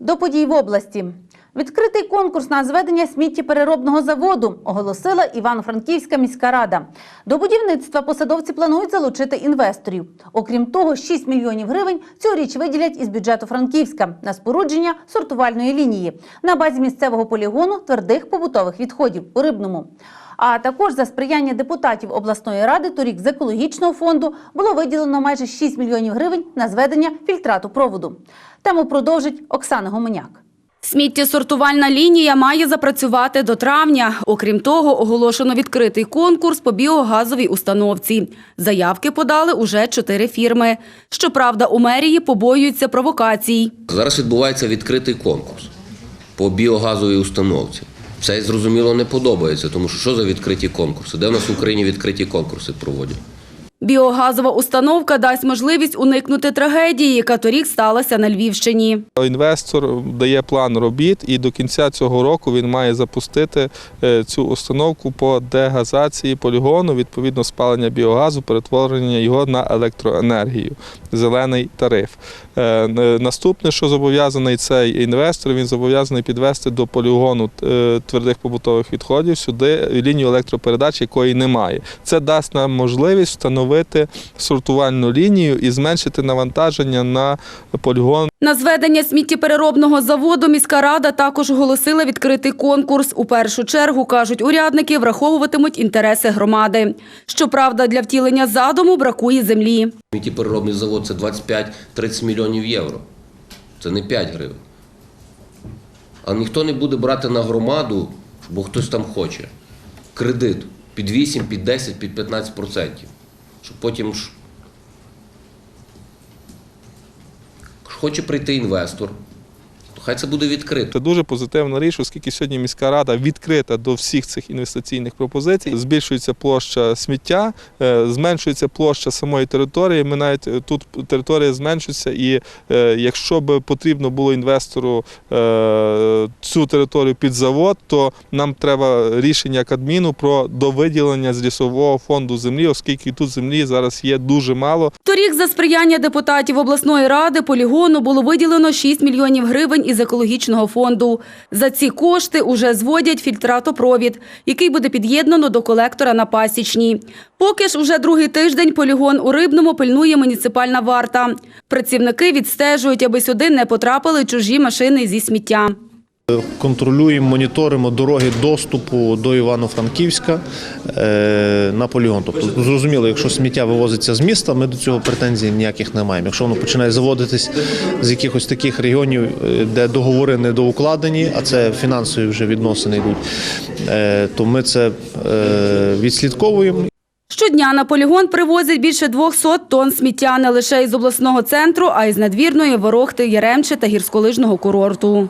До подій в області. Відкритий конкурс на зведення сміттєпереробного заводу оголосила Івано-Франківська міська рада. До будівництва посадовці планують залучити інвесторів. Окрім того, 6 мільйонів гривень цьогоріч виділять із бюджету Франківська на спорудження сортувальної лінії на базі місцевого полігону твердих побутових відходів у Рибному. А також за сприяння депутатів обласної ради торік з екологічного фонду було виділено майже 6 мільйонів гривень на зведення фільтрату проводу. Тему продовжить Оксана Гомоняк. Сміттєсортувальна лінія має запрацювати до травня. Окрім того, оголошено відкритий конкурс по біогазовій установці. Заявки подали уже чотири фірми. Щоправда, у мерії побоюються провокацій. Зараз відбувається відкритий конкурс по біогазовій установці. Це зрозуміло не подобається, тому що що за відкриті конкурси? Де в нас в Україні відкриті конкурси проводять? Біогазова установка дасть можливість уникнути трагедії, яка торік сталася на Львівщині. Інвестор дає план робіт, і до кінця цього року він має запустити е, цю установку по дегазації полігону, відповідно спалення біогазу, перетворення його на електроенергію, зелений тариф. Е, Наступне, що зобов'язаний цей інвестор, він зобов'язаний підвести до полігону е, твердих побутових відходів сюди лінію електропередач, якої немає. Це дасть нам можливість встановити сортувальну лінію і зменшити навантаження на полігон На зведення сміттєпереробного заводу міська рада також оголосила відкритий конкурс. У першу чергу, кажуть урядники, враховуватимуть інтереси громади. Щоправда, для втілення задуму бракує землі. Сміттєпереробний завод це 25-30 мільйонів євро. Це не 5 гривень. А ніхто не буде брати на громаду, бо хтось там хоче. Кредит під 8, під 10, під 15 процентів. Щоб потім ж. Хоче прийти інвестор, то хай це буде відкрито. Це дуже позитивна річ, оскільки сьогодні міська рада відкрита до всіх цих інвестиційних пропозицій. Збільшується площа сміття, е, зменшується площа самої території. Ми навіть е, тут територія зменшується, і е, якщо б потрібно було інвестору цю територію під завод, то нам треба рішення Кадміну про довиділення з лісового фонду землі, оскільки тут землі зараз є дуже мало. Торік за сприяння депутатів обласної ради полігону було виділено 6 мільйонів гривень із екологічного фонду. За ці кошти уже зводять фільтратопровід, який буде під'єднано до колектора на Пасічній. Поки ж уже другий тиждень полігон у Рибному пильнує муніципальна варта. Працівники відстежують, аби сюди не потрапили чужі машини зі сміття. Контролюємо, моніторимо дороги доступу до Івано-Франківська е, на полігон. Тобто, зрозуміло, якщо сміття вивозиться з міста, ми до цього претензій ніяких не маємо. Якщо воно починає заводитись з якихось таких регіонів, е, де договори не доукладені, а це фінансові вже відносини йдуть, е, то ми це відслідковуємо Щодня на полігон привозять більше 200 тонн сміття не лише із обласного центру, а й з надвірної, Ворохти, Яремче та гірськолижного курорту.